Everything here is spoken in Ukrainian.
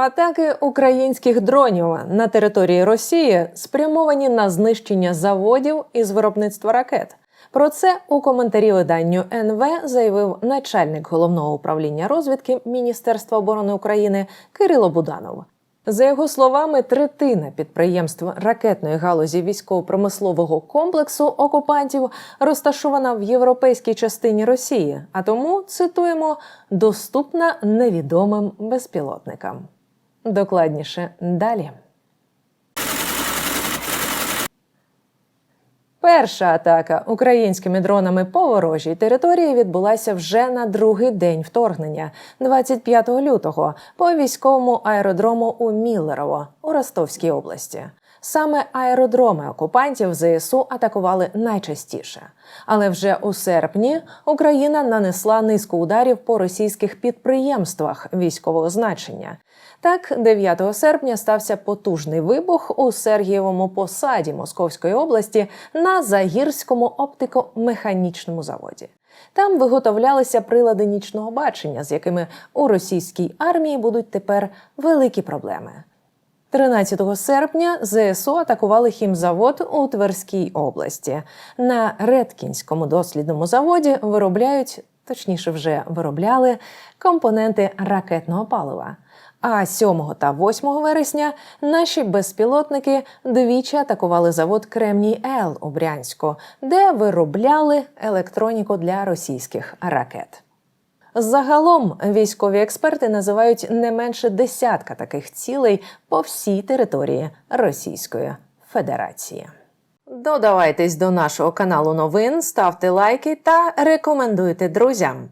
Атаки українських дронів на території Росії спрямовані на знищення заводів із виробництва ракет. Про це у коментарі виданню НВ заявив начальник головного управління розвідки Міністерства оборони України Кирило Буданов. За його словами, третина підприємств ракетної галузі військово-промислового комплексу окупантів розташована в європейській частині Росії, а тому цитуємо доступна невідомим безпілотникам. Докладніше далі. Перша атака українськими дронами по ворожій території відбулася вже на другий день вторгнення, 25 лютого, по військовому аеродрому у Міллерово у Ростовській області. Саме аеродроми окупантів ЗСУ атакували найчастіше. Але вже у серпні Україна нанесла низку ударів по російських підприємствах військового значення. Так, 9 серпня стався потужний вибух у Сергієвому посаді Московської області на Загірському оптико-механічному заводі. Там виготовлялися прилади нічного бачення, з якими у російській армії будуть тепер великі проблеми. 13 серпня ЗСУ атакували хімзавод у Тверській області. На Редкінському дослідному заводі виробляють, точніше, вже виробляли компоненти ракетного палива. А 7 та 8 вересня наші безпілотники двічі атакували завод Кремній Л у Брянську, де виробляли електроніку для російських ракет. Загалом військові експерти називають не менше десятка таких цілей по всій території Російської Федерації. Додавайтесь до нашого каналу новин, ставте лайки та рекомендуйте друзям.